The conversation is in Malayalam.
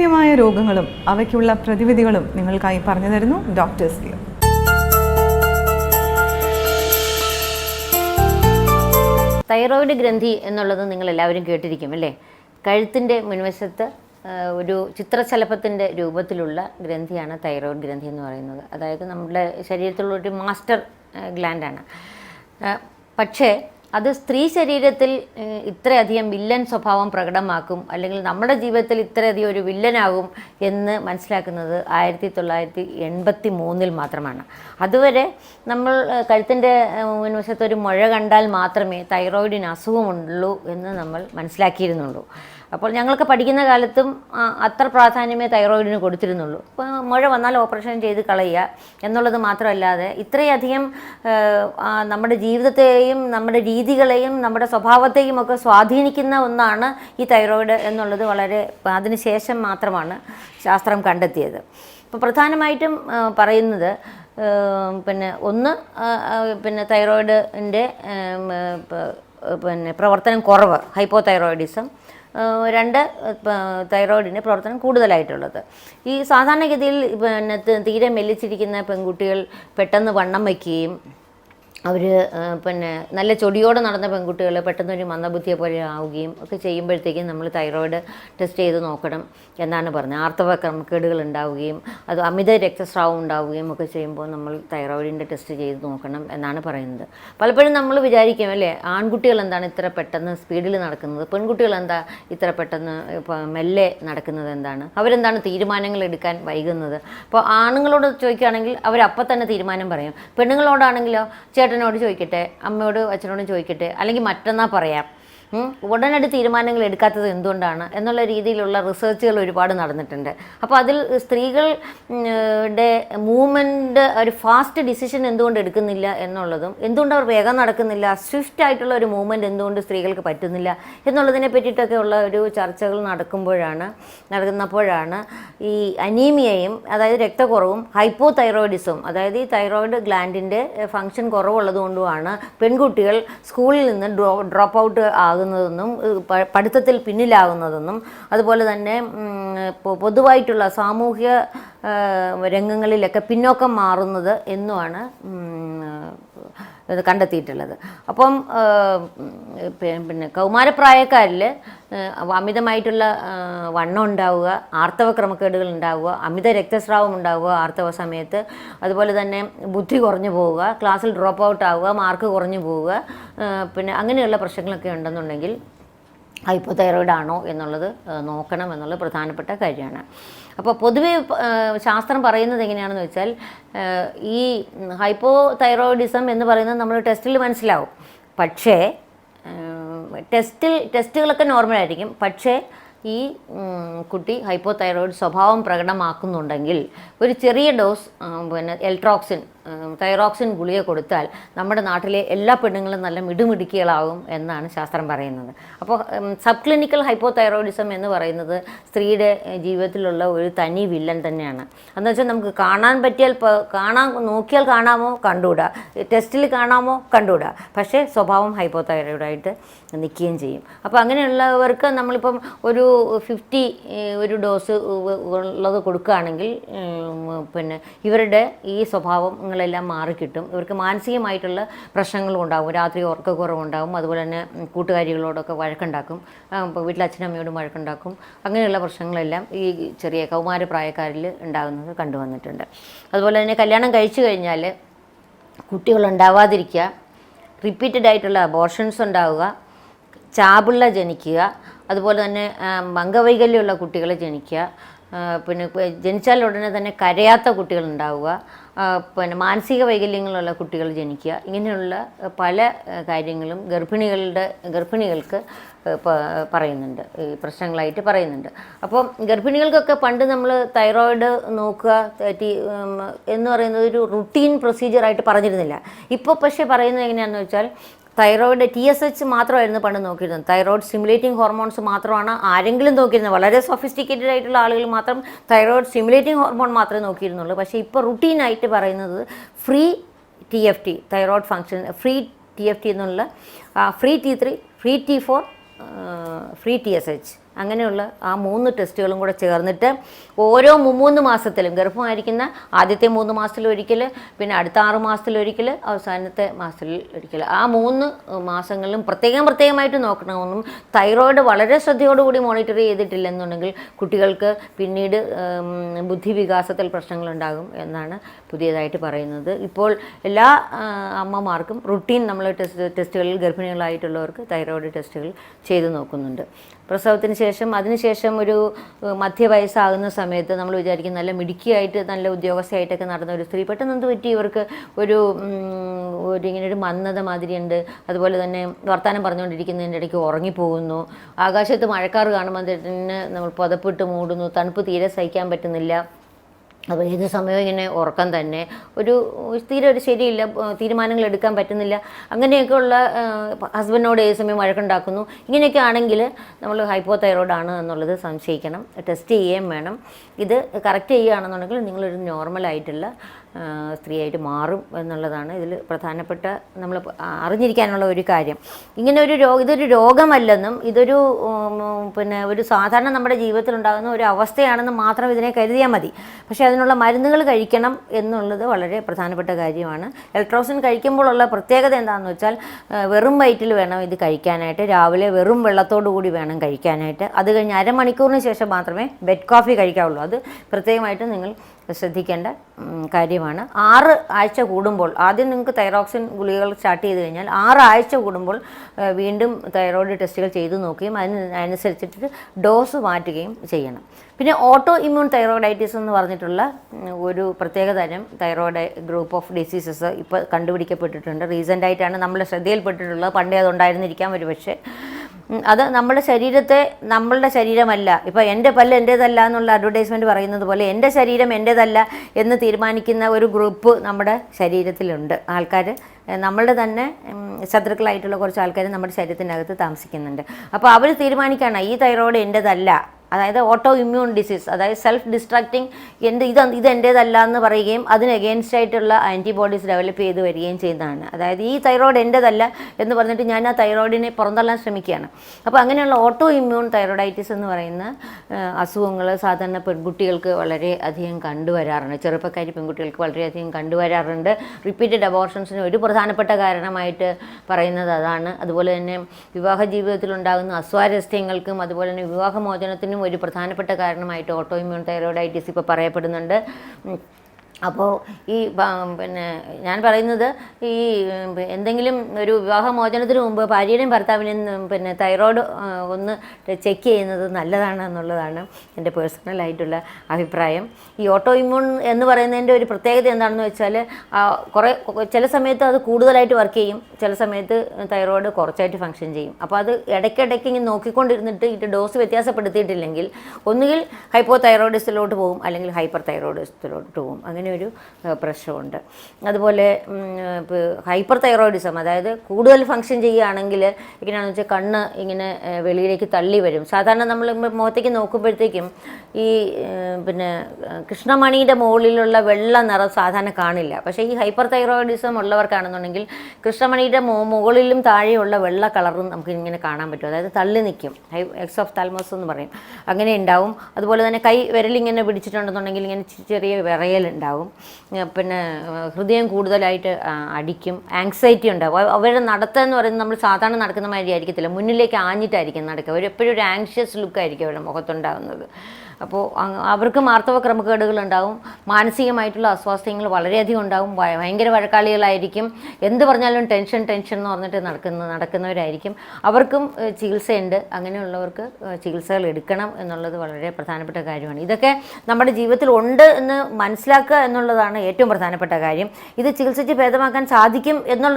അസാമാന്യമായ രോഗങ്ങളും അവയ്ക്കുള്ള പ്രതിവിധികളും നിങ്ങൾക്കായി പറഞ്ഞു തരുന്നു ഡോക്ടേഴ്സ് വ്യൂ തൈറോയിഡ് ഗ്രന്ഥി എന്നുള്ളത് നിങ്ങൾ എല്ലാവരും കേട്ടിരിക്കും അല്ലേ? കഴുത്തിന്റെ മുൻവശത്ത് ഒരു ചിത്രശലഭത്തിന്റെ രൂപത്തിലുള്ള ഗ്രന്ഥിയാണ് തൈറോയിഡ് ഗ്രന്ഥി എന്ന് പറയുന്നത്. അതായത് നമ്മുടെ ശരീരത്തിലുള്ള ഒരു മാസ്റ്റർ ഗ്ലാൻഡാണ് പക്ഷേ അത് സ്ത്രീ ശരീരത്തിൽ ഇത്രയധികം വില്ലൻ സ്വഭാവം പ്രകടമാക്കും അല്ലെങ്കിൽ നമ്മുടെ ജീവിതത്തിൽ ഇത്രയധികം ഒരു വില്ലനാകും എന്ന് മനസ്സിലാക്കുന്നത് ആയിരത്തി തൊള്ളായിരത്തി എൺപത്തി മൂന്നിൽ മാത്രമാണ്. അതുവരെ നമ്മൾ കഴുത്തിന്റെ മുൻവശത്ത് ഒരു മുഴ കണ്ടാൽ മാത്രമേ തൈറോയിഡിന് അസുഖമുള്ളൂ എന്ന് നമ്മൾ മനസ്സിലാക്കിയിരുന്നുള്ളൂ. അപ്പോൾ ഞങ്ങൾക്ക് പഠിക്കുന്ന കാലത്തും അത്ര പ്രാധാന്യമേ തൈറോയിഡിന് കൊടുത്തിരുന്നുള്ളൂ. അപ്പോൾ മുഴ വന്നാൽ ഓപ്പറേഷൻ ചെയ്ത് കളയുക എന്നുള്ളത് മാത്രമല്ലാതെ ഇത്രയധികം നമ്മുടെ ജീവിതത്തെയും നമ്മുടെ രീതികളെയും നമ്മുടെ സ്വഭാവത്തെയും ഒക്കെ സ്വാധീനിക്കുന്ന ഒന്നാണ് ഈ തൈറോയിഡ് എന്നുള്ളത് വളരെ അതിനുശേഷം മാത്രമാണ് ശാസ്ത്രം കണ്ടെത്തിയത്. ഇപ്പോൾ പ്രധാനമായിട്ടും പറയുന്നത് പിന്നെ ഒന്ന് പിന്നെ തൈറോയിഡിന്റെ പിന്നെ പ്രവർത്തനം കുറവ് ഹൈപ്പോ തൈറോയിഡിസം രണ്ട് തൈറോയിഡിന് പ്രവർത്തനം കൂടുതലായിട്ടുള്ളത്. ഈ സാധാരണഗതിയിൽ പിന്നെ തീരെ മെല്ലിച്ചിരിക്കുന്ന പെൺകുട്ടികൾ പെട്ടെന്ന് വണ്ണം വയ്ക്കുകയും അവർ പിന്നെ നല്ല ചൊടിയോടെ നടന്ന പെൺകുട്ടികൾ പെട്ടെന്ന് ഒരു മന്ദബുദ്ധിയെ പോലെ ആവുകയും ഒക്കെ ചെയ്യുമ്പോഴത്തേക്കും നമ്മൾ തൈറോയിഡ് ടെസ്റ്റ് ചെയ്ത് നോക്കണം എന്നാണ് പറഞ്ഞത്. ആർത്തവ ക്രമക്കേടുകൾ ഉണ്ടാവുകയും അത് അമിത രക്തസ്രാവം ഉണ്ടാവുകയും ഒക്കെ ചെയ്യുമ്പോൾ നമ്മൾ തൈറോയിഡിന്റെ ടെസ്റ്റ് ചെയ്ത് നോക്കണം എന്നാണ് പറയുന്നത്. പലപ്പോഴും നമ്മൾ വിചാരിക്കും അല്ലേ ആൺകുട്ടികൾ എന്താണ് ഇത്ര പെട്ടെന്ന് സ്പീഡിൽ നടക്കുന്നത്? പെൺകുട്ടികൾ എന്താ ഇത്ര പെട്ടെന്ന് മെല്ലെ നടക്കുന്നത് എന്താണ്? അവരെന്താണ് തീരുമാനങ്ങൾ എടുക്കാൻ വൈകുന്നത്? അപ്പോൾ ആണുങ്ങളോട് ചോദിക്കുകയാണെങ്കിൽ അവരപ്പം തന്നെ തീരുമാനം പറയും. പെണ്ണുങ്ങളോടാണെങ്കിലോ ചേട്ടനോട് ചോദിക്കട്ടെ അമ്മയോട് അച്ഛനോടും ചോദിക്കട്ടെ അല്ലെങ്കിൽ മറ്റന്നാ പറയാം. ഉടനടി തീരുമാനങ്ങൾ എടുക്കാത്തത് എന്തുകൊണ്ടാണ് എന്നുള്ള രീതിയിലുള്ള റിസർച്ചുകൾ ഒരുപാട് നടന്നിട്ടുണ്ട്. അപ്പോൾ അതിൽ സ്ത്രീകൾ ഉം, ടെ മൂവ്മെന്റ് ഒരു ഫാസ്റ്റ് ഡിസിഷൻ എന്തുകൊണ്ട് എടുക്കുന്നില്ല എന്നുള്ളതും എന്തുകൊണ്ട് അവർ വേഗം നടക്കുന്നില്ല സ്വിഫ്റ്റ് ആയിട്ടുള്ള ഒരു മൂവ്മെന്റ് എന്തുകൊണ്ട് സ്ത്രീകൾക്ക് പറ്റുന്നില്ല എന്നുള്ളതിനെ പറ്റിയിട്ടൊക്കെ ഉള്ള ഒരു ചർച്ചകൾ നടക്കുമ്പോഴാണ് നടക്കുന്നപ്പോഴാണ് ഈ അനീമിയയും അതായത് രക്തക്കുറവും ഹൈപ്പോ തൈറോയിഡിസും അതായത് ഈ തൈറോയിഡ് ഗ്ലാൻഡിന്റെ ഫങ്ഷൻ കുറവുള്ളതുകൊണ്ടുമാണ് പെൺകുട്ടികൾ സ്കൂളിൽ നിന്ന് ഡ്രോ ഡ്രോപ്പ് ഔട്ട് ആകുന്നതെന്നും പഠിത്തത്തിൽ പിന്നിലാകുന്നതെന്നും അതുപോലെ തന്നെ പൊതുവായിട്ടുള്ള സാമൂഹ്യ രംഗങ്ങളിലൊക്കെ പിന്നോക്കം മാറുന്നത് എന്നുമാണ് കണ്ടെത്തിയിട്ടുള്ളത്. അപ്പം പിന്നെ കൗമാരപ്രായക്കാരിൽ അമിതമായിട്ടുള്ള വണ്ണം ഉണ്ടാവുക ആർത്തവ ക്രമക്കേടുകൾ ഉണ്ടാവുക അമിത രക്തസ്രാവം ഉണ്ടാവുക ആർത്തവ സമയത്ത് അതുപോലെ തന്നെ ബുദ്ധി കുറഞ്ഞു പോവുക ക്ലാസ്സിൽ ഡ്രോപ്പ് ഔട്ട് ആവുക മാർക്ക് കുറഞ്ഞു പോവുക പിന്നെ അങ്ങനെയുള്ള പ്രശ്നങ്ങളൊക്കെ ഉണ്ടെന്നുണ്ടെങ്കിൽ ഹൈപ്പോ തൈറോയിഡ് ആണോ എന്നുള്ളത് നോക്കണം എന്നുള്ളത് പ്രധാനപ്പെട്ട കാര്യമാണ്. അപ്പോൾ പൊതുവേ ശാസ്ത്രം പറയുന്നത് എങ്ങനെയാണെന്ന് വെച്ചാൽ ഈ ഹൈപ്പോ തൈറോയിഡിസം എന്ന് പറയുന്നത് നമ്മൾ ടെസ്റ്റിൽ മനസ്സിലാവും. പക്ഷേ ടെസ്റ്റിൽ ടെസ്റ്റുകളൊക്കെ നോർമലായിരിക്കും പക്ഷേ ഈ കുട്ടി ഹൈപ്പോ തൈറോയിഡ് സ്വഭാവം പ്രകടമാക്കുന്നുണ്ടെങ്കിൽ ഒരു ചെറിയ ഡോസ് പിന്നെ എൽട്രോക്സിൻ തൈറോക്സിൻ ഗുളിക കൊടുത്താൽ നമ്മുടെ നാട്ടിലെ എല്ലാ പെണ്ണുങ്ങളും നല്ല മിടുമിടുക്കികളാവും എന്നാണ് ശാസ്ത്രം പറയുന്നത്. അപ്പോൾ സബ് ക്ലിനിക്കൽ ഹൈപ്പോ തൈറോയിഡിസം എന്ന് പറയുന്നത് സ്ത്രീയുടെ ജീവിതത്തിലുള്ള ഒരു തനി വില്ലൻ തന്നെയാണ്. എന്ന് വെച്ചാൽ നമുക്ക് കാണാൻ പറ്റിയാൽ കാണാൻ നോക്കിയാൽ കാണാമോ? കണ്ടുകൂടാ. ടെസ്റ്റിൽ കാണാമോ? കണ്ടുകൂടാ. പക്ഷേ സ്വഭാവം ഹൈപ്പോ തൈറോയിഡായിട്ട് നിൽക്കുകയും ചെയ്യും. അപ്പോൾ അങ്ങനെയുള്ളവർക്ക് നമ്മളിപ്പം ഒരു ഫിഫ്റ്റി ഒരു ഡോസ് ഉള്ളത് കൊടുക്കുകയാണെങ്കിൽ പിന്നെ ഇവരുടെ ഈ സ്വഭാവങ്ങളെല്ലാം മാറിക്കിട്ടും ഇവർക്ക് മാനസികമായിട്ടുള്ള പ്രശ്നങ്ങളും ഉണ്ടാകും. രാത്രി ഉറക്കക്കുറവുണ്ടാകും. അതുപോലെ തന്നെ കൂട്ടുകാരികളോടൊക്കെ വഴക്കുണ്ടാക്കും. വീട്ടിൽ അച്ഛനമ്മയോടും വഴക്കുണ്ടാക്കും. അങ്ങനെയുള്ള പ്രശ്നങ്ങളെല്ലാം ഈ ചെറിയ കൗമാര പ്രായക്കാരിൽ ഉണ്ടാകുന്നത് കണ്ടുവന്നിട്ടുണ്ട് അതുപോലെ തന്നെ കല്യാണം കഴിച്ചു കഴിഞ്ഞാൽ കുട്ടികളുണ്ടാവാതിരിക്കുക റിപ്പീറ്റഡ് ആയിട്ടുള്ള അബോർഷൻസ് ഉണ്ടാവുക ചാപിള്ള ജനിക്കുക അതുപോലെ തന്നെ അംഗവൈകല്യമുള്ള കുട്ടികളെ ജനിക്കുക പിന്നെ ജനിച്ചാൽ ഉടനെ തന്നെ കരയാത്ത കുട്ടികൾ ഉണ്ടാവുക. പിന്നെ മാനസിക വൈകല്യങ്ങളുള്ള കുട്ടികൾ ജനിക്കുക. ഇങ്ങനെയുള്ള പല കാര്യങ്ങളും ഗർഭിണികളുടെ ഗർഭിണികൾക്ക് പറയുന്നുണ്ട്. ഈ പ്രശ്നങ്ങളായിട്ട് പറയുന്നുണ്ട്. അപ്പോൾ ഗർഭിണികൾക്കൊക്കെ പണ്ട് നമ്മൾ തൈറോയിഡ് നോക്കുക എന്ന് പറയുന്നത് ഒരു റുട്ടീൻ പ്രൊസീജിയറായിട്ട് പറഞ്ഞിരുന്നില്ല. ഇപ്പോൾ പക്ഷേ പറയുന്നത് എങ്ങനെയാണെന്ന് വെച്ചാൽ തൈറോയിഡ് ടി എസ് എച്ച് മാത്രമായിരുന്നു പണ്ട് നോക്കിയിരുന്നത്. തൈറോയിഡ് സിമുലേറ്റിംഗ് ഹോർമോൺസ് മാത്രമാണ് ആരെങ്കിലും നോക്കിയിരുന്നത്. വളരെ സൊഫിസ്റ്റിക്കേറ്റഡ് ആയിട്ടുള്ള ആളുകൾ മാത്രം തൈറോയിഡ് സിമുലേറ്റിംഗ് ഹോർമോൺ മാത്രമേ നോക്കിയിരുന്നുള്ളൂ. പക്ഷേ ഇപ്പോൾ റുട്ടീനായിട്ട് പറയുന്നത് free T F T thyroid function free T F T എന്നുള്ള free T three free T four free T S H അങ്ങനെയുള്ള ആ മൂന്ന് ടെസ്റ്റുകളും കൂടെ ചേർന്നിട്ട് ഓരോ മൂന്ന് മാസത്തിലും ഗർഭമായിരിക്കുന്ന ആദ്യത്തെ മൂന്ന് മാസത്തിൽ ഒരിക്കൽ പിന്നെ അടുത്ത ആറ് മാസത്തിൽ ഒരിക്കൽ അവസാനത്തെ മാസത്തിൽ ഒരിക്കൽ ആ മൂന്ന് മാസങ്ങളിലും പ്രത്യേകം പ്രത്യേകമായിട്ട് നോക്കണമെന്നും തൈറോയിഡ് വളരെ ശ്രദ്ധയോടുകൂടി മോണിറ്റർ ചെയ്തിട്ടില്ലെന്നുണ്ടെങ്കിൽ കുട്ടികൾക്ക് പിന്നീട് ബുദ്ധിവികാസത്തിൽ പ്രശ്നങ്ങളുണ്ടാകും എന്നാണ് പുതിയതായിട്ട് പറയുന്നത്. ഇപ്പോൾ എല്ലാ അമ്മമാർക്കും റുട്ടീൻ നമ്മൾ ടെസ്റ്റ് ടെസ്റ്റുകളിൽ ഗർഭിണികളായിട്ടുള്ളവർക്ക് തൈറോയിഡ് ടെസ്റ്റുകൾ ചെയ്തു നോക്കുന്നുണ്ട്. പ്രസവത്തിന് ശേഷം അതിനുശേഷം ഒരു മധ്യവയസ്സാകുന്ന സമയത്ത് നമ്മൾ വിചാരിക്കും നല്ല മിടുക്കിയായിട്ട് നല്ല ഉദ്യോഗസ്ഥയായിട്ടൊക്കെ നടന്ന ഒരു സ്ത്രീ. പെട്ടെന്ന് എന്ത് പറ്റി? ഇവർക്ക് ഒരു ഒരു ഇങ്ങനെ ഒരു മന്ദത മാതിരിയുണ്ട്. അതുപോലെ തന്നെ വർത്തമാനം പറഞ്ഞുകൊണ്ടിരിക്കുന്നതിന്റെ ഇടയ്ക്ക് ഉറങ്ങിപ്പോകുന്നു. ആകാശത്ത് മഴക്കാർ കാണുമ്പോൾ തന്നെ നമ്മൾ പുതപ്പിട്ട് മൂടുന്നു. തണുപ്പ് തീരെ സഹിക്കാൻ പറ്റുന്നില്ല. അപ്പോൾ ഏത് സമയവും ഇങ്ങനെ ഉറക്കം തന്നെ. ഒരു തീരെ ഒരു ശരിയില്ല തീരുമാനങ്ങൾ എടുക്കാൻ പറ്റുന്നില്ല. അങ്ങനെയൊക്കെയുള്ള ഹസ്ബൻഡിനോട് ഏത് സമയം വഴക്കുണ്ടാക്കുന്നു? ഇങ്ങനെയൊക്കെ ആണെങ്കിൽ നമ്മൾ ഹൈപ്പോ ആണ് എന്നുള്ളത് സംശയിക്കണം. ടെസ്റ്റ് ചെയ്യുകയും വേണം. ഇത് കറക്റ്റ് ചെയ്യുകയാണെന്നുണ്ടെങ്കിൽ നിങ്ങളൊരു നോർമലായിട്ടുള്ള സ്ത്രീയായിട്ട് മാറും എന്നുള്ളതാണ് ഇതിൽ പ്രധാനപ്പെട്ട നമ്മൾ അറിഞ്ഞിരിക്കാനുള്ള ഒരു കാര്യം. ഇങ്ങനെ ഒരു രോഗ ഇതൊരു രോഗമല്ലെന്നും ഇതൊരു പിന്നെ ഒരു സാധാരണ നമ്മുടെ ജീവിതത്തിൽ ഉണ്ടാകുന്ന ഒരു അവസ്ഥയാണെന്ന് മാത്രം ഇതിനെ കരുതിയാൽ മതി. പക്ഷേ അതിനുള്ള മരുന്നുകൾ കഴിക്കണം എന്നുള്ളത് വളരെ പ്രധാനപ്പെട്ട കാര്യമാണ്. എലക്ട്രോസിൻ കഴിക്കുമ്പോഴുള്ള പ്രത്യേകത എന്താണെന്ന് വെച്ചാൽ വെറും വയറ്റിൽ വേണം ഇത് കഴിക്കാനായിട്ട്. രാവിലെ വെറും വെള്ളത്തോടു കൂടി വേണം കഴിക്കാനായിട്ട്. അത് കഴിഞ്ഞ് അരമണിക്കൂറിന് ശേഷം മാത്രമേ ബെഡ് കോഫി കഴിക്കാവുള്ളൂ. അത് പ്രത്യേകമായിട്ട് നിങ്ങൾ ശ്രദ്ധിക്കേണ്ട കാര്യമാണ്. ആറ് ആഴ്ച കൂടുമ്പോൾ ആദ്യം നിങ്ങൾക്ക് തൈറോക്സിൻ ഗുളികകൾ സ്റ്റാർട്ട് ചെയ്ത് കഴിഞ്ഞാൽ ആറ് ആഴ്ച കൂടുമ്പോൾ വീണ്ടും തൈറോയിഡ് ടെസ്റ്റുകൾ ചെയ്തു നോക്കുകയും അതിന് അനുസരിച്ചിട്ട് ഡോസ് മാറ്റുകയും ചെയ്യണം. പിന്നെ ഓട്ടോ ഇമ്മ്യൂൺ തൈറോയിഡൈറ്റിസ് എന്ന് പറഞ്ഞിട്ടുള്ള ഒരു പ്രത്യേക തരം തൈറോയിഡ് ഗ്രൂപ്പ് ഓഫ് ഡിസീസസ് ഇപ്പോൾ കണ്ടുപിടിക്കപ്പെട്ടിട്ടുണ്ട്. റീസെന്റായിട്ടാണ് നമ്മുടെ ശ്രദ്ധയിൽപ്പെട്ടിട്ടുള്ളത്. പണ്ടേ അതുണ്ടായിരുന്നിരിക്കാം ഒരു പക്ഷേ അത് നമ്മുടെ ശരീരത്തെ നമ്മളുടെ ശരീരമല്ല. ഇപ്പോൾ എന്റെ പല്ല് എന്റേതല്ല എന്നുള്ള അഡ്വർടൈസ്മെന്റ് പറയുന്നത് പോലെ എന്റെ ശരീരം എന്റേതല്ല എന്ന് തീരുമാനിക്കുന്ന ഒരു ഗ്രൂപ്പ് നമ്മുടെ ശരീരത്തിലുണ്ട്. ആൾക്കാർ നമ്മളുടെ തന്നെ ശത്രുക്കളായിട്ടുള്ള കുറച്ച് ആൾക്കാർ നമ്മുടെ ശരീരത്തിനകത്ത് താമസിക്കുന്നുണ്ട്. അപ്പോൾ അവർ തീരുമാനിക്കുകയാണ് ഈ തൈറോയ്ഡ് എന്റേതല്ല. അതായത് ഓട്ടോ ഇമ്മ്യൂൺ ഡിസീസ് അതായത് സെൽഫ് ഡിസ്ട്രാക്റ്റിംഗ് എന്ത് ഇത് ഇത് എന്റേതല്ല എന്ന് പറയുകയും അതിന് എഗെയിൻസ്റ്റ് ആയിട്ടുള്ള ആന്റിബോഡീസ് ഡെവലപ്പ് ചെയ്ത് വരികയും ചെയ്യുന്നതാണ് അതായത് ഈ തൈറോയ്ഡ് എന്റേതല്ല എന്ന് പറഞ്ഞിട്ട് ഞാൻ ആ തൈറോയിഡിനെ പുറന്തള്ളാൻ ശ്രമിക്കുകയാണ്. അപ്പോൾ അങ്ങനെയുള്ള ഓട്ടോ ഇമ്മ്യൂൺ തൈറോയിഡൈറ്റിസ് എന്ന് പറയുന്ന അസുഖങ്ങൾ സാധാരണ പെൺകുട്ടികൾക്ക് വളരെ അധികം കണ്ടുവരാറുണ്ട്. ചെറുപ്പക്കാരി പെൺകുട്ടികൾക്ക് വളരെയധികം കണ്ടുവരാറുണ്ട്. റിപ്പീറ്റഡ് അബോർഷൻസിന് ഒരു പ്രധാനപ്പെട്ട കാരണമായിട്ട് പറയുന്നത് അതാണ്. അതുപോലെ തന്നെ വിവാഹ ജീവിതത്തിലുണ്ടാകുന്ന അസ്വാരസ്യങ്ങൾക്കും അതുപോലെ തന്നെ വിവാഹമോചനത്തിനും ഒരു പ്രധാനപ്പെട്ട കാരണമായിട്ട് ഓട്ടോ ഇമ്മ്യൂൺ തൈറോയിഡൈറ്റിസ് ഇപ്പോൾ പറയപ്പെടുന്നുണ്ട്. അപ്പോൾ ഈ പിന്നെ ഞാൻ പറയുന്നത് ഈ എന്തെങ്കിലും ഒരു വിവാഹമോചനത്തിന് മുമ്പ് ഭാര്യയുടെയും ഭർത്താവിനെയും പിന്നെ തൈറോയ്ഡ് ഒന്ന് ചെക്ക് ചെയ്യുന്നത് നല്ലതാണ് എന്നുള്ളതാണ് എന്റെ പേഴ്സണലായിട്ടുള്ള അഭിപ്രായം. ഈ ഓട്ടോ ഇമ്മ്യൂൺ എന്ന് പറയുന്നതിന്റെ ഒരു പ്രത്യേകത എന്താണെന്ന് വെച്ചാൽ കുറേ ചില സമയത്ത് അത് കൂടുതലായിട്ട് വർക്ക് ചെയ്യും. ചില സമയത്ത് തൈറോയ്ഡ് കുറച്ചായിട്ട് ഫങ്ഷൻ ചെയ്യും. അപ്പോൾ അത് ഇടയ്ക്കിടയ്ക്ക് ഇങ്ങനെ നോക്കിക്കൊണ്ടിരുന്നിട്ട് ഇത് ഡോസ് വ്യത്യാസപ്പെടുത്തിയിട്ടില്ലെങ്കിൽ ഒന്നുകിൽ ഹൈപ്പോ തൈറോയിഡിസത്തിലോട്ട് പോകും അല്ലെങ്കിൽ ഹൈപ്പർ തൈറോയിഡിസത്തിലോട്ട് പോകും അങ്ങനെ ഒരു പ്രശ്നമുണ്ട്. അതുപോലെ ഹൈപ്പർ തൈറോയിഡിസം അതായത് കൂടുതൽ ഫങ്ഷൻ ചെയ്യുകയാണെങ്കിൽ എങ്ങനെയാണെന്ന് വെച്ചാൽ കണ്ണ് ഇങ്ങനെ വെളിയിലേക്ക് തള്ളി വരും. സാധാരണ നമ്മൾ മുഖത്തേക്ക് നോക്കുമ്പോഴത്തേക്കും ഈ പിന്നെ കൃഷ്ണമണിയുടെ മുകളിലുള്ള വെള്ള നിറം സാധാരണ കാണില്ല. പക്ഷേ ഈ ഹൈപ്പർ തൈറോയിഡിസം ഉള്ളവർക്കാണെന്നുണ്ടെങ്കിൽ കൃഷ്ണമണിയുടെ മുകളിലും താഴെയുള്ള വെള്ള കളറും നമുക്ക് ഇങ്ങനെ കാണാൻ പറ്റും. അതായത് തള്ളി നിൽക്കും. ഹൈ എക്സ് ഓഫ് താൽമോസ് എന്ന് പറയും. അങ്ങനെ ഉണ്ടാവും. അതുപോലെ തന്നെ കൈ വിരലിങ്ങനെ പിടിച്ചിട്ടുണ്ടെന്നുണ്ടെങ്കിൽ ഇങ്ങനെ ചെറിയ വിറയലുണ്ടാവും. ഏഹ് പിന്നെ ഹൃദയം കൂടുതലായിട്ട് അടിക്കും. ആങ്സൈറ്റി ഉണ്ടാവും അവ- അവരുടെ നടത്തം എന്ന് പറയുന്നത് നമ്മൾ സാധാരണ നടക്കുന്ന മാതിരി ആയിരിക്കത്തില്ല. മുന്നിലേക്ക് ആഞ്ഞിട്ടായിരിക്കും നടക്കുക. അവരെപ്പോഴും ഒരു ആങ്ഷ്യസ് ലുക്കായിരിക്കും അവരുടെ മുഖത്തുണ്ടാകുന്നത് അപ്പോൾ അവർക്ക് മാർത്തവ ക്രമക്കേടുകൾ ഉണ്ടാവും മാനസികമായിട്ടുള്ള അസ്വാസ്ഥ്യങ്ങൾ വളരെയധികം ഉണ്ടാവും ഭയ- ഭയങ്കര വഴക്കാളികളായിരിക്കും. എന്ത് പറഞ്ഞാലും ടെൻഷൻ ടെൻഷൻ എന്ന് പറഞ്ഞിട്ട് നടക്കുന്ന നടക്കുന്നവരായിരിക്കും. അവർക്കും ചികിത്സയുണ്ട്. അങ്ങനെയുള്ളവർക്ക് ചികിത്സകൾ എടുക്കണം എന്നുള്ളത് വളരെ പ്രധാനപ്പെട്ട കാര്യമാണ്. ഇതൊക്കെ നമ്മുടെ ജീവിതത്തിൽ ഉണ്ട് എന്ന് മനസ്സിലാക്കുക എന്നുള്ളതാണ് ഏറ്റവും പ്രധാനപ്പെട്ട കാര്യം. ഇത് ചികിത്സിച്ച് ഭേദമാക്കാൻ സാധിക്കും എന്നുള്ളത്